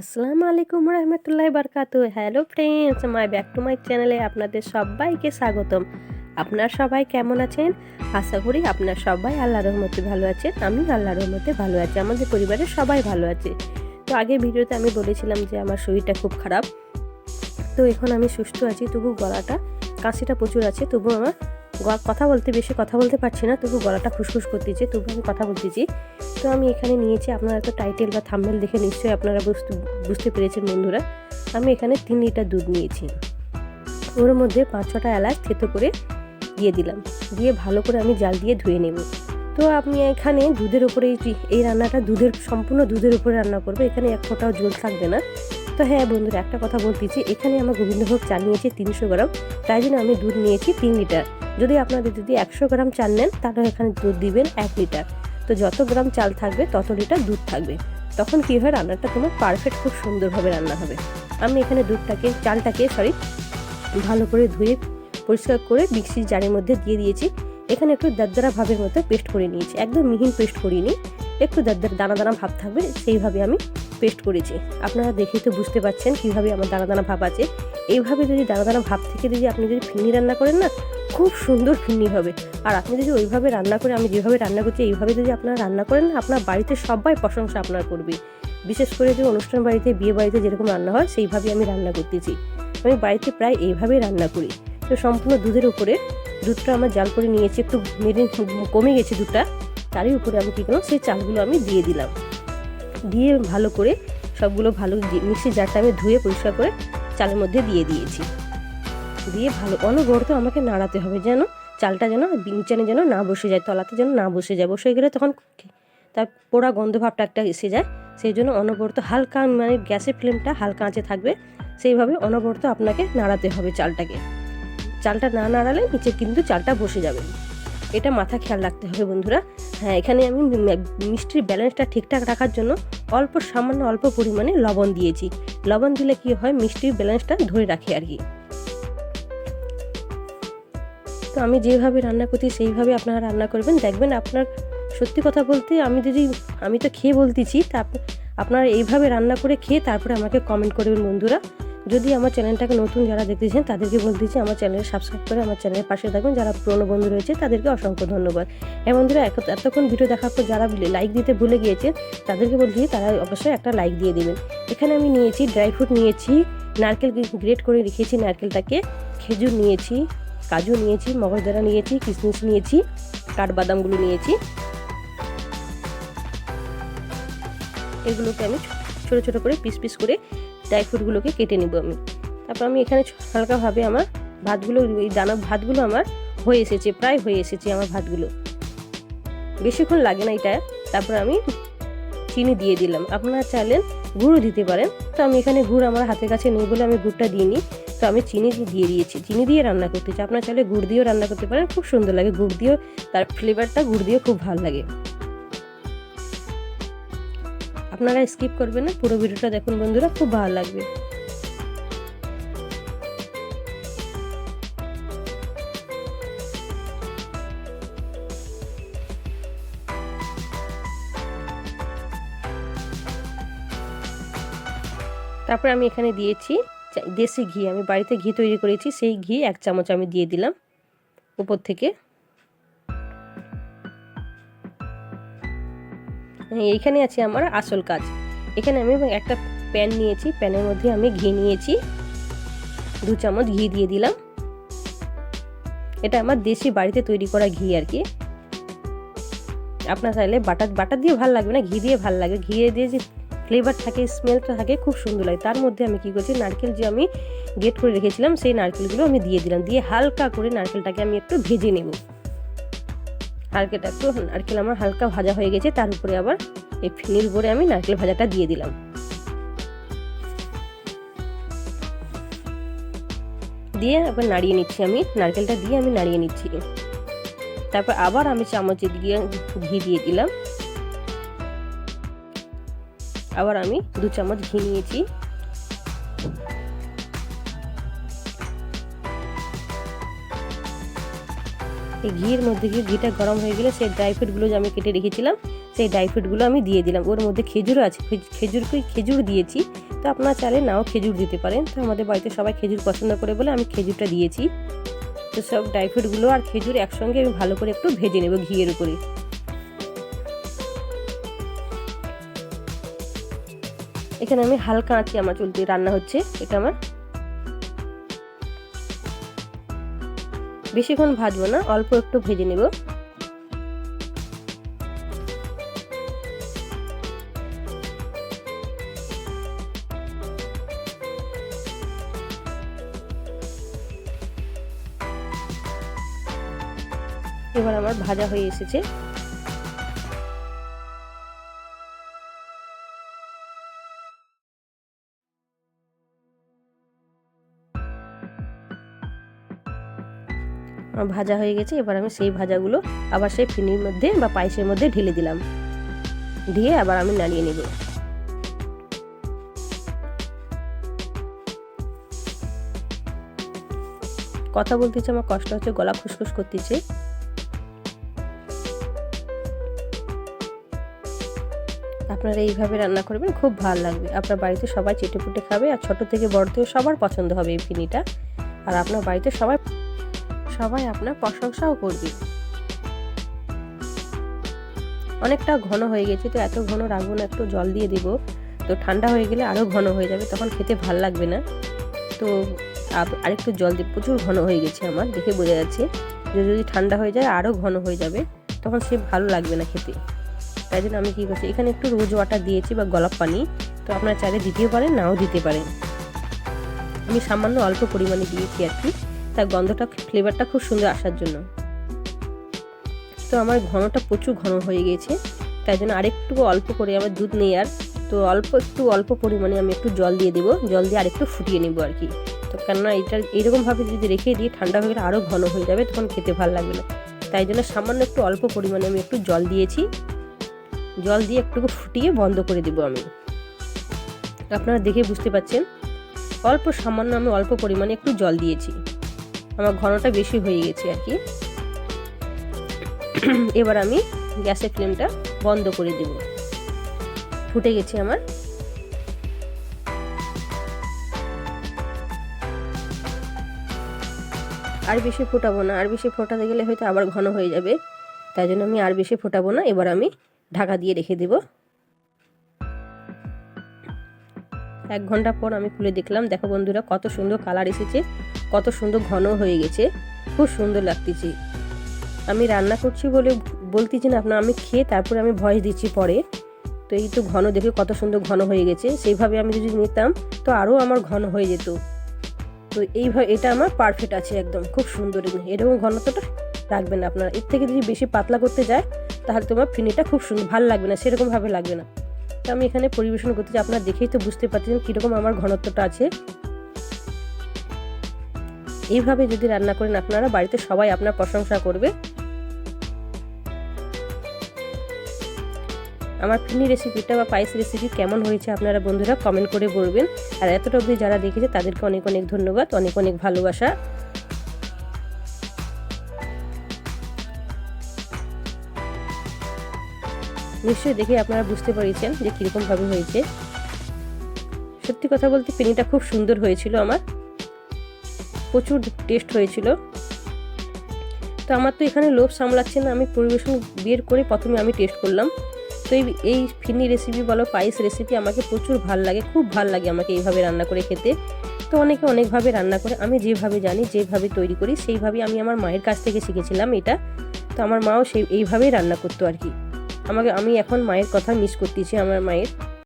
আসসালামু আলাইকুম রহমতুল্লাহ বারকাতু hello friends my back to my চ্যানেলে আপনাদের সবাইকে স্বাগতম। আপনার সবাই কেমন আছেন? আশা করি আপনার সবাই আল্লাহ রহমতে ভালো আছেন। আমি আল্লাহ রহমতে ভালো আছি। আমাদের পরিবারের সবাই ভালো আছে। তো আগে ভিডিওতে আমি বলেছিলাম যে আমার শরীরটা খুব খারাপ। তো এখন আমি সুস্থ আছি, তবু গলাটা, কাশিটা প্রচুর আছে, তবু আমার কথা বলতে বেশি কথা বলতে পারছি না, তবু গলাটা খুসখুস করতেছে, তবু আমি কথা বলতেছি। তো আমি এখানে নিয়েছি আপনারা তো টাইটেল বা থাম্বেল দেখে নিশ্চয়ই আপনারা বুঝতে বুঝতে পেরেছেন বন্ধুরা। আমি এখানে তিন লিটার দুধ নিয়েছি। ওর মধ্যে পাঁচ ছটা এলাচ থেতো করে দিয়ে দিলাম। দিয়ে ভালো করে আমি জাল দিয়ে ধুয়ে নেব। তো আপনি এখানে দুধের উপরে এই রান্নাটা দুধের সম্পূর্ণ দুধের উপরে রান্না করবে। এখানে এক ফোঁটাও জল থাকবে না। তো হ্যাঁ বন্ধুরা, একটা কথা বলতেছি। এখানে আমার গোবিন্দভোগ চাল নিয়েছি তিনশো গ্রাম। তাই জন্য আমি দুধ নিয়েছি তিন লিটার। যদি আপনাদের যদি একশো গ্রাম চাল নেন, তাহলে এখানে দুধ দিবেন এক লিটার। তো যত গ্রাম চাল থাকবে, তত লিটার দুধ থাকবে। তখন কী হয়, রান্নাটা তোমার পারফেক্ট খুব সুন্দরভাবে রান্না হবে। আমি এখানে দুধটাকে, চালটাকে সরি ভালো করে ধুয়ে পরিষ্কার করে মিক্সির জারের মধ্যে দিয়ে দিয়েছি। এখানে একটু দাদ্দারা ভাবের মতো পেস্ট করে নিয়েছি। একদম মিহিন পেস্ট করিনি। একটু দাদ্দার দানা দানা ভাব থাকবে, সেইভাবে আমি পেস্ট করেছি। আপনারা দেখেই তো বুঝতে পারছেন কীভাবে আমার দানা দানা ভাব আছে। এইভাবে যদি দানা দানা ভাব থেকে যদি আপনি যদি ফিন্নি রান্না করেন না খুব সুন্দর ফিন্নি হবে। আর আপনি যদি ওইভাবে রান্না করে, আমি যেভাবে রান্না করছি, এইভাবে যদি আপনারা রান্না করেন, আপনার বাড়িতে সবাই প্রশংসা আপনার করবে। বিশেষ করে যে অনুষ্ঠান বাড়িতে, বিয়ে বাড়িতে যেরকম রান্না হয় সেইভাবে আমি রান্না করতেছি। আমি বাড়িতে প্রায় এইভাবেই রান্না করি। তো সম্পূর্ণ দুধের উপরে দুধটা আমার জাল করে নিয়েছি, একটু মেরে কমে গেছে দুধটা। তারই উপরে আমি কী করলাম, সেই চালগুলো আমি দিয়ে দিলাম। দিয়ে ভালো করে সবগুলো ভালো মিক্সি জারটা আমি ধুয়ে পরিষ্কার করে চালের মধ্যে দিয়ে দিয়েছি। দিয়ে ভালো অনবরত আমাকে নাড়াতে হবে যেন চালটা যেন নিচানে যেন না বসে যায়, তলাতে যেন না বসে যায়। বসে গেলে তখন তার পোড়া গন্ধ ভাবটা একটা এসে যায়। সেই জন্য অনবরত হালকা মানে গ্যাসের ফ্লেমটা হালকা আঁচে থাকবে। সেইভাবে অনবরত আপনাকে নাড়াতে হবে চালটাকে। চালটা না নাড়ালে নিচে কিন্তু চালটা বসে যাবে। এটা মাথা খেয়াল রাখতে হবে বন্ধুরা। হ্যাঁ এখানে আমি মিষ্টির ব্যালেন্সটা ঠিকঠাক রাখার জন্য অল্প সামান্য অল্প পরিমাণে লবণ দিয়েছি। লবণ দিলে কি হয়? মিষ্টির ব্যালেন্সটা ধরে রাখে আর কি। তো আমি যেভাবে রান্না করছি, সেইভাবে আপনারা রান্না করবেন। দেখবেন আপনার সত্যি কথা বলতে আমি যদি, আমি তো খেয়ে বলতেছি, তা আপনারা এইভাবে রান্না করে খেয়ে তারপরে আমাকে কমেন্ট করবেন বন্ধুরা। যদি আমার চ্যানেলটাকে নতুন যারা দেখতেছেন, তাদেরকে বলতেছি আমার চ্যানেল সাবস্ক্রাইব করে আমার চ্যানেলের পাশে থাকবেন। যারা পুরনো বন্ধু রয়েছে, তাদেরকে অসংখ্য ধন্যবাদ। হ্যাঁ বন্ধুরা, এত- এতক্ষণ ভিডিও দেখার পর যারা লাইক দিতে ভুলে গিয়েছে তাদেরকে বলছি তারা অবশ্যই একটা লাইক দিয়ে দেবেন। এখানে আমি নিয়েছি ড্রাই ফ্রুট নিয়েছি, নারকেল গ্রেট করে রেখেছি নারকেলটাকে, খেজুর নিয়েছি। কাজু নিয়েছি মগজদারা নিয়েছি, কিশমিশ নিয়েছি, কাঠবাদামগুলো নিয়েছি। এগুলোকে আমি ছোটো ছোটো করে পিস পিস করে ড্রাই ফ্রুটগুলোকে কেটে নেব আমি। তারপর আমি এখানে হালকাভাবে আমার ভাতগুলো, এই দানা ভাতগুলো আমার হয়ে এসেছে, প্রায় হয়ে এসেছে আমার ভাতগুলো। বেশিক্ষণ লাগে না এটা, তারপর আমি চিনি দিয়ে দিলাম। আপনারা চাইলেন গুঁড়ো দিতে পারেন। তো আমি এখানে গুড় আমার হাতের কাছে নেই বলে আমি গুড়টা দিইনি। তো আমি চিনি দিয়ে দিয়েছি। চিনি দিয়ে রান্না করতে চাই। আপনারা চাইলে গুড় দিয়েও রান্না করতে পারেন, খুব সুন্দর লাগে। গুড় দিয়েও তার ফ্লেভারটা গুড় দিয়েও খুব ভালো লাগে। আপনারা স্কিপ করবেন না, পুরো ভিডিওটা দেখুন বন্ধুরা, খুব ভালো লাগবে। তারপর আমি এখানে দিয়েছি দেশি ঘি, আমি বাড়িতে ঘি তৈরি করেছি, সেই ঘি এক চামচ আমি দিয়ে দিলাম উপর থেকে। এইখানে আছে আমার আসল কাজ। এখানে আমি একটা প্যান নিয়েছি, প্যানের মধ্যে আমি ঘি নিয়েছি। দু চামচ ঘি দিয়ে দিলাম। এটা আমার দেশি বাড়িতে তৈরি করা ঘি আর কি। আপনার চাইলে বাটার বাটার দিয়ে ভালো লাগবে না? ঘি দিয়ে ভালো লাগে। ঘি দিয়ে যে ফ্লেভার থাকে স্মেলটা থাকে, খুব সুন্দর লাগে। তার মধ্যে আমি কি করছি, নারকেল যে আমি গেট করে রেখেছিলাম, সেই নারকেলগুলো আমি দিয়ে দিলাম। দিয়ে হালকা করে নারকেলটাকে আমি একটু ভেজে নেব। হালকাটা একটু, নারকেল আমার হালকা ভাজা হয়ে গেছে, তার উপরে আবার এই ফিনির উপরে আমি নারকেল ভাজাটা দিয়ে দিলাম। দিয়ে আবার নাড়িয়ে নিচ্ছি আমি, নারকেলটা দিয়ে আমি নাড়িয়ে নিচ্ছি। তারপর আবার আমি চামচে দিয়ে ঘি দিয়ে দিলাম। আবার আমি দু চামচ ঘি নিয়েছি। এই ঘিয়ের মধ্যে গিয়ে ঘিটা গরম হয়ে গেলে সেই ড্রাই ফ্রুটগুলো যে আমি কেটে রেখেছিলাম, সেই ড্রাই ফ্রুটগুলো আমি দিয়ে দিলাম। ওর মধ্যে খেজুরও আছে খেজুরকে খেজুর দিয়েছি। তো আপনারা চাইলে নাও খেজুর দিতে পারেন। তো আমাদের বাড়িতে সবাই খেজুর পছন্দ করে বলে আমি খেজুরটা দিয়েছি। তো সব ড্রাই ফ্রুটগুলো আর খেজুর একসঙ্গে আমি ভালো করে একটু ভেজে নেব ঘিয়ের উপরে। এখানে আমি হালকা আঁচে আমার চুল দিয়ে রান্না হচ্ছে, এটা আমার। বেশিক্ষণ ভাজবো না, অল্প একটু ভেজে নেব। এবার আমার ভাজা হয়ে এসেছে। ভাজা হয়ে গেছে। এবার আমি সেই ভাজাগুলো আবার সেই ফিনির মধ্যে বা পায়েসের মধ্যে ঢেলে দিলাম। দিয়ে আবার আমি নাড়িয়ে নেব। কথা বলতেছে আমার কষ্ট হচ্ছে, গলা খুসখুস করতেছে। আপনারা এইভাবে রান্না করবেন, খুব ভালো লাগবে। আপনার বাড়িতে সবাই চেটে পুটে খাবে আর ছোট থেকে বড় থেকে সবার পছন্দ হবে এই ফিনিটা। আর আপনার বাড়িতে সবাই সবাই আপনার প্রশংসাও করবে। অনেকটা ঘন হয়ে গেছে, তো এত ঘন রাখব না, একটু জল দিয়ে দেবো। তো ঠান্ডা হয়ে গেলে আরও ঘন হয়ে যাবে, তখন খেতে ভালো লাগবে না। তো আরেকটু জল দিয়ে, প্রচুর ঘন হয়ে গেছে আমার, দেখে বোঝা যাচ্ছে। যে যদি ঠান্ডা হয়ে যায় আরও ঘন হয়ে যাবে, তখন সে ভালো লাগবে না খেতে। তাই জন্য আমি কী করছি, এখানে একটু রোজ ওয়াটার দিয়েছি বা গলাপ পানি। তো আপনারা চাইলে দিতেও পারেন, নাও দিতে পারেন। আমি সামান্য অল্প পরিমাণে দিয়েছি আর কি। তার গন্ধটা ফ্লেভারটা খুব সুন্দর আসার জন্য। তো আমার ঘনটা প্রচুর ঘন হয়ে গিয়েছে, তাই জন্য আরেকটু অল্প করে আমার দুধ নেই আর। তো অল্প, একটু অল্প পরিমাণে আমি একটু জল দিয়ে দেবো, জল দিয়ে আরেকটু ফুটিয়ে নেব আর কি। তো কেননা এটা, এইরকমভাবে যদি রেখে দিই, ঠান্ডা হয়ে গেলে আরও ঘন হয়ে যাবে, তখন খেতে ভালো লাগবে না। তাই জন্য সামান্য একটু অল্প পরিমাণে আমি একটু জল দিয়েছি। জল দিয়ে একটু ফুটিয়ে বন্ধ করে দেবো আমি। আপনারা দেখে বুঝতে পাচ্ছেন অল্প সামান্য আমি অল্প পরিমাণে একটু জল দিয়েছি। আমার ঘনটা বেশি হয়ে গেছে আর কি। এবার আমি গ্যাসের ফ্লেমটা বন্ধ করে দেব। ফুটে গেছে আমার। আর বেশি ফোটাবো না। আর বেশি ফোটাতে গেলে হয়তো আবার ঘন হয়ে যাবে। তাই জন্য আমি আর বেশি ফোটাবো না। এবার আমি ঢাকা দিয়ে রেখে দেব। এক ঘণ্টা পর আমি খুলে দেখলাম, দেখো বন্ধুরা কত সুন্দর কালার এসেছে। কত সুন্দর ঘন হয়ে গেছে। খুব সুন্দর লাগতেছে। আমি রান্না করছি বলে বলতেছি না আপনার আমি খেয়ে তারপরে আমি ভয়েস দিচ্ছি পরে। তো এই তো ঘন দেখে কত সুন্দর ঘন হয়ে গেছে। সেইভাবে আমি যদি নিতাম, তো আরও আমার ঘন হয়ে যেত। তো এইভাবে এটা আমার পারফেক্ট আছে একদম, খুব সুন্দর। এরকম ঘনত্বটা রাখবেন আপনারা। এর থেকে যদি বেশি পাতলা করতে যায়, তাহলে তোমার ফিনিটা খুব সুন্দর, ভালো লাগবে না, সেরকমভাবে লাগবে না। তো আমি এখানে পরিবেশন করতে চাই আপনারা দেখেই তো বুঝতে পারছেন কীরকম আমার ঘনত্বটা আছে। এইভাবে যদি রান্না করেন আপনারা, বাড়িতে সবাই আপনার প্রশংসা করবে। আমার ফিনি রেসিপিটা বা পায়েস রেসিপি কেমন হয়েছে আপনারা বন্ধুরা কমেন্ট করে বলবেন। আর এতটা অবধি যারা দেখেছে, তাদেরকে অনেক অনেক ধন্যবাদ, অনেক অনেক ভালোবাসা। নিশ্চয়ই দেখে আপনারা বুঝতে পেরেছেন যে কীরকমভাবে হয়েছে। সত্যি কথা বলতে, ফিনিটা খুব সুন্দর হয়েছিল আমার। প্রচুর টেস্ট হয়েছিল। তো আমার তো এখানে লোভ সামলাচ্ছে না, আমি পরিবেশন বের করে প্রথমে আমি টেস্ট করলাম। তো এই এই ফিরনি রেসিপি বলো, পায়েস রেসিপি আমাকে প্রচুর ভালো লাগে, খুব ভালো লাগে আমাকে এইভাবে রান্না করে খেতে। তো অনেকে অনেকভাবে রান্না করে, আমি যেভাবে জানি, যেভাবে তৈরি করি সেইভাবে আমি আমার মায়ের কাছ থেকে শিখেছিলাম এটা। তো আমার মাও সেই, এইভাবেই রান্না করতো আর কি। আমাকে, আমি এখন মায়ের কথা মিস করতেছি, আমার মায়ের।